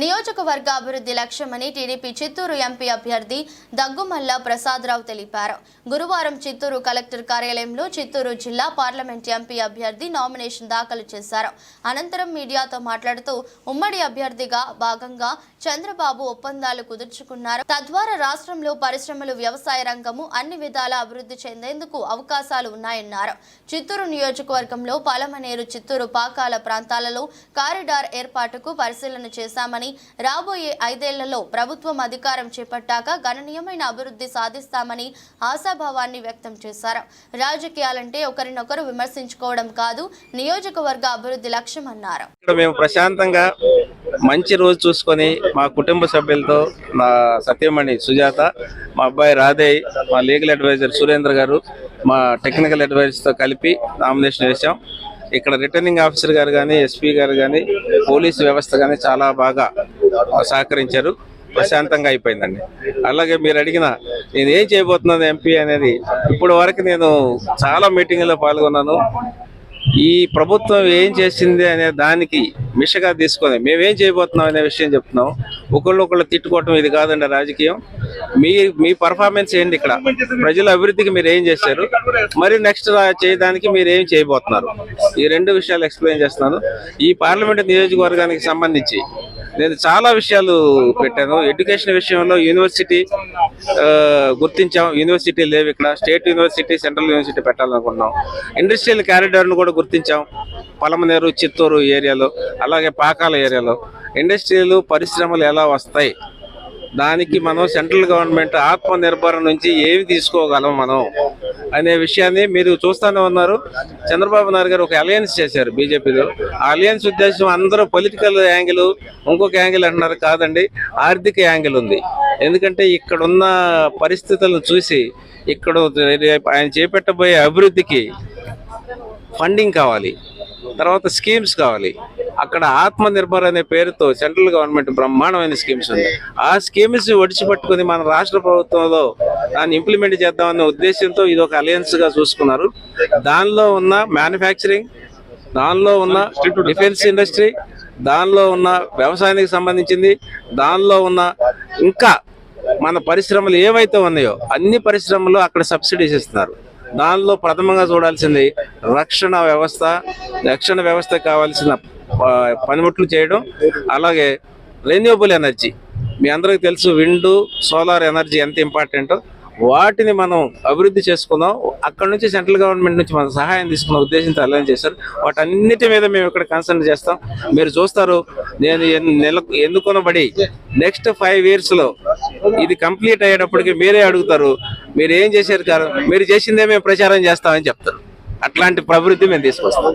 నియోజకవర్గ అభివృద్ధి లక్ష్యమని టీడీపీ చిత్తూరు ఎంపీ అభ్యర్థి దగ్గుమల్ల ప్రసాదరావు తెలిపారు. గురువారం చిత్తూరు కలెక్టర్ కార్యాలయంలో చిత్తూరు జిల్లా పార్లమెంట్ ఎంపీ అభ్యర్థి నామినేషన్ దాఖలు చేశారు. అనంతరం మీడియాతో మాట్లాడుతూ ఉమ్మడి అభ్యర్థిగా భాగంగా చంద్రబాబు ఒప్పందాలు కుదుర్చుకున్నారు. తద్వారా రాష్ట్రంలో పరిశ్రమలు వ్యవసాయ రంగము అన్ని విధాల అభివృద్ధి చెందేందుకు అవకాశాలు ఉన్నాయన్నారు. చిత్తూరు నియోజకవర్గంలో పాలమనేరు చిత్తూరు పాకాల ప్రాంతాలలో కారిడార్ ఏర్పాటుకు పరిశీలన చేశామని రాబోయే ఐదేళ్ళలో ప్రభుత్వం అధికారం చేపట్టాక గణనీయమైన అభివృద్ధి సాధిస్తామని ఆశాభావాన్ని వ్యక్తం చేశారు. రాజకీయాలంటే ఒకరినొకరు విమర్శించుకోవడం కాదు నియోజకవర్గ అభివృద్ధి లక్ష్యం అన్నారు. మేము ప్రశాంతంగా మంచి రోజు చూసుకొని మా కుటుంబ సభ్యులతో నా సత్యమణి సుజాత మా అబ్బాయి రాధేయ్ మా లీగల్ అడ్వైజర్ సురేంద్ర గారు మా టెక్నికల్ అడ్వైజర్స్తో కలిపి నామినేషన్ వేసాం ఇక్కడ రిటర్నింగ్ ఆఫీసర్ గారు కానీ ఎస్పీ గారు కానీ పోలీస్ వ్యవస్థ కానీ చాలా బాగా సహకరించారు. ప్రశాంతంగా అయిపోయిందండి. అలాగే మీరు అడిగిన నేను ఏం చేయబోతున్నాను ఎంపీ అనేది ఇప్పటి వరకు నేను చాలా మీటింగ్లో పాల్గొన్నాను. ఈ ప్రభుత్వం ఏం చేసింది అనే దానికి మిషగా తీసుకొని మేమేం చేయబోతున్నాం అనే విషయం చెప్తున్నాం. ఒకళ్ళు ఒకళ్ళు తిట్టుకోవటం ఇది కాదండి రాజకీయం. మీ మీ పర్ఫార్మెన్స్ ఏంటి ఇక్కడ? ప్రజల అభివృద్ధికి మీరు ఏం చేశారు? మరి నెక్స్ట్ చేయడానికి మీరు ఏం చేయబోతున్నారు? ఈ రెండు విషయాలు ఎక్స్ప్లెయిన్ చేస్తున్నాను. ఈ పార్లమెంట్ నియోజకవర్గానికి సంబంధించి నేను చాలా విషయాలు పెట్టాను. ఎడ్యుకేషన్ విషయంలో యూనివర్సిటీ గుర్తించాం. యూనివర్సిటీ లేవు ఇక్కడ. స్టేట్ యూనివర్సిటీ సెంట్రల్ యూనివర్సిటీ పెట్టాలనుకున్నాం. ఇండస్ట్రియల్ క్యారిడార్ను కూడా గుర్తించాం. పలమనేరు చిత్తూరు ఏరియాలో అలాగే పాకాల ఏరియాలో. ఇండస్ట్రీలు పరిశ్రమలు ఎలా వస్తాయి? దానికి మనం సెంట్రల్ గవర్నమెంట్ ఆత్మనిర్భర నుంచి ఏమి తీసుకోగలం మనం అనే విషయాన్ని మీరు చూస్తూనే ఉన్నారు. చంద్రబాబు నాయుడు గారు ఒక అలయన్స్ చేశారు బీజేపీలో. ఆ అలయన్స్ ఉద్దేశం అందరూ పొలిటికల్ యాంగిల్ ఇంకొక యాంగిల్ అంటున్నారు కాదండి ఆర్థిక యాంగిల్ ఉంది. ఎందుకంటే ఇక్కడ ఉన్న పరిస్థితులను చూసి ఇక్కడ ఆయన చేపట్టబోయే అభివృద్ధికి ఫండింగ్ కావాలి. తర్వాత స్కీమ్స్ కావాలి. అక్కడ ఆత్మ నిర్భర్ అనే పేరుతో సెంట్రల్ గవర్నమెంట్ బ్రహ్మాండమైన స్కీమ్స్ ఉన్నాయి ఆ స్కీమ్స్ ఒడిచిపట్టుకుని మన రాష్ట్ర ప్రభుత్వంలో దాన్ని ఇంప్లిమెంట్ చేద్దామనే ఉద్దేశంతో ఇది ఒక అలయన్స్గా చూసుకున్నారు. దానిలో ఉన్న మ్యానుఫ్యాక్చరింగ్ దానిలో ఉన్న డిఫెన్స్ ఇండస్ట్రీ దానిలో ఉన్న వ్యవసాయానికి సంబంధించింది దానిలో ఉన్న ఇంకా మన పరిశ్రమలు ఏవైతే ఉన్నాయో అన్ని పరిశ్రమలు అక్కడ సబ్సిడీస్ ఇస్తున్నారు. దానిలో ప్రథమంగా చూడాల్సింది రక్షణ వ్యవస్థ రక్షణ వ్యవస్థ కావాల్సిన పనిముట్లు చేయడం అలాగే రెన్యూబుల్ ఎనర్జీ మీ అందరికీ తెలుసు విండ్ సోలార్ ఎనర్జీ ఎంత ఇంపార్టెంటో. వాటిని మనం అభివృద్ధి చేసుకుందాం. అక్కడ నుంచి సెంట్రల్ గవర్నమెంట్ నుంచి మనం సహాయం తీసుకున్న ఉద్దేశంతో అలైన్ చేశారు. వాటన్నిటి మీద మేము ఇక్కడ కన్సర్న్ చేస్తాం. మీరు చూస్తారు నేను ఎన్- నెల ఎందుకొనబడి నెక్స్ట్ ఫైవ్ ఇయర్స్లో ఇది కంప్లీట్ అయ్యేటప్పటికి మీరే అడుగుతారు మీరు ఏం చేశారు కాదు మీరు చేసిందే మేము ప్రచారం చేస్తామని చెప్తారు. అట్లాంటి ప్రవృత్తి మేము తీసుకొస్తాం.